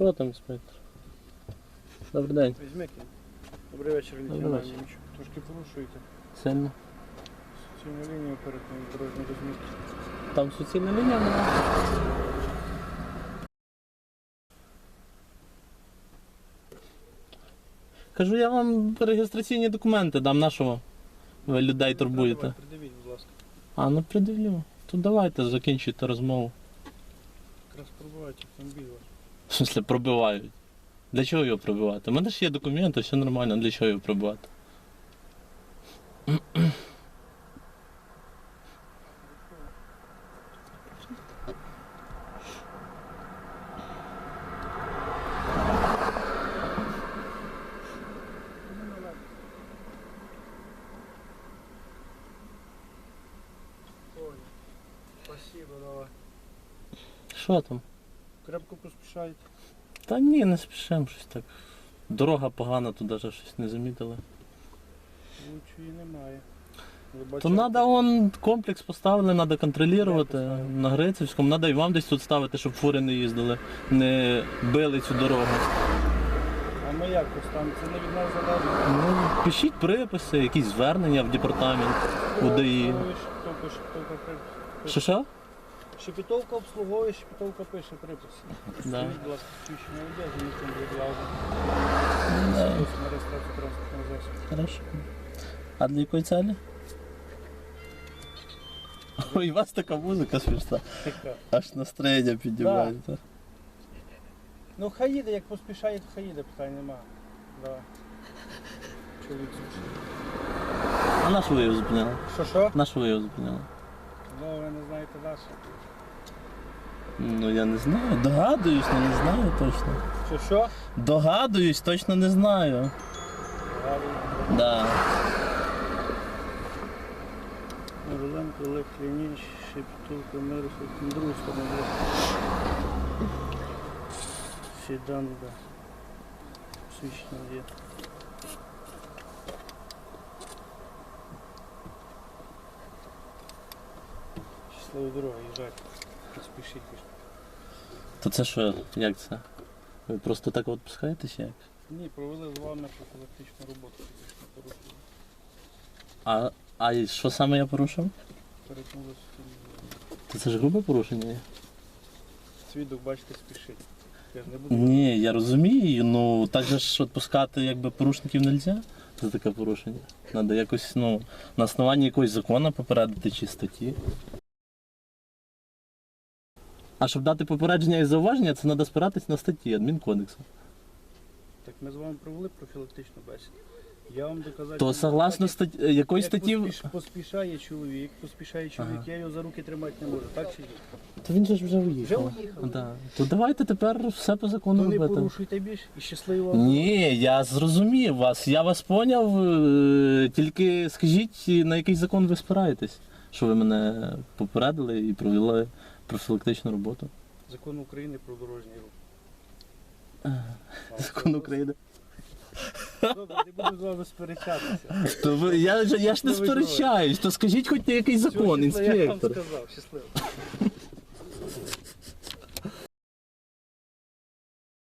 Що там, інспектор? Добрий день. Візьми кінь. Добрий вечір, Добрий лейтенант вечір. Німчук. Трошки порушуєте. Сильно. Суцільну лінію перетину дорожньої розмітки. Там суцільна лінія була. Кажу, я вам реєстраційні документи дам нашого. Ви людей турбуєте. Давай, Придивіть, будь ласка. А, ну придивлю. То давайте закінчуйте розмову. Якраз пробувають автомобіль ваш. В смысле, пробивають. Для чого його пробивати? У мене ж є документи, все нормально, для чого його пробивати? Ой, спасибо, давай. Що там? Крепко поспішаєте. Та ні, не спішимо щось так. Дорога погана, тут навіть щось не замітили. Лучшої немає. То треба он комплекс поставили, треба контролювати на Грицівському. Треба і вам десь тут ставити, щоб фури не їздили, не били цю дорогу. А ми як поставимо? Це не від нас залежить. Ну, пишіть приписи, якісь звернення в департамент Шепетовка, шепетовка пише. Що що? Шепетовка обслуговує, шепетовка пише припис. Да. Скажіть, будь ласка, не відлазить. Да. Реєстрацію транспортного засобу. Хорошо. А для якої цілі? Ой, у вас така музика смішна. Аж настроєння піднімається. Ну хай їде, як поспішає, то хай їде, питань нема. Давай. Чоловік зручний. А на що ви його зупиняли? Що що? На що ви його? Ну ви не знаєте далі. Ну я не знаю. Догадуюсь, але не знаю точно. Що що? Догадуюсь, точно не знаю. Да. Оленко, Олег Леонідович, Шепетовка, Мирослав, другу сторону. Сідан, да. Свідчення є. Щасливої дороги, їжджайте. Спішіть. То це що, як це? Ви просто так от як? Ні, провели з вами профілактичну роботу. фізично порушили. А, а і що саме я порушив? Перетнули То це ж грубе порушення? є? Свідок, бачите, спішить. Я ж не буду. Ні, я розумію, ну так же ж відпускати якби порушників не можна за таке порушення. Треба якось, ну, на основанні якогось закону попередити чи статті. А щоб дати попередження і зауваження, це треба спиратись на статті адмінкодексу. Так ми з вами провели профілактичну бесіду. Я вам доказав. То согласно статті, якої статті. Поспіш, поспішає чоловік, поспішає чоловік, Ага. я його за руки тримати не можу, так чи ні? То він же ж вже Вже уїхав. уїхав. Да. То давайте тепер все по закону То не робити. порушуйте більше і щасливо. Ні, я зрозумів вас. Я вас поняв. е, Тільки скажіть, на який закон ви спираєтесь, що ви мене попередили і провели профілактичну роботу. Закон України про дорожній рух. Закон України. Добре, не буду з вами сперечатися. То ви, я, ж- я ж не сперечаюсь, то скажіть хоч якийсь який закон, інспектор. щасливо, Я вам інспектор. сказав, щасливо.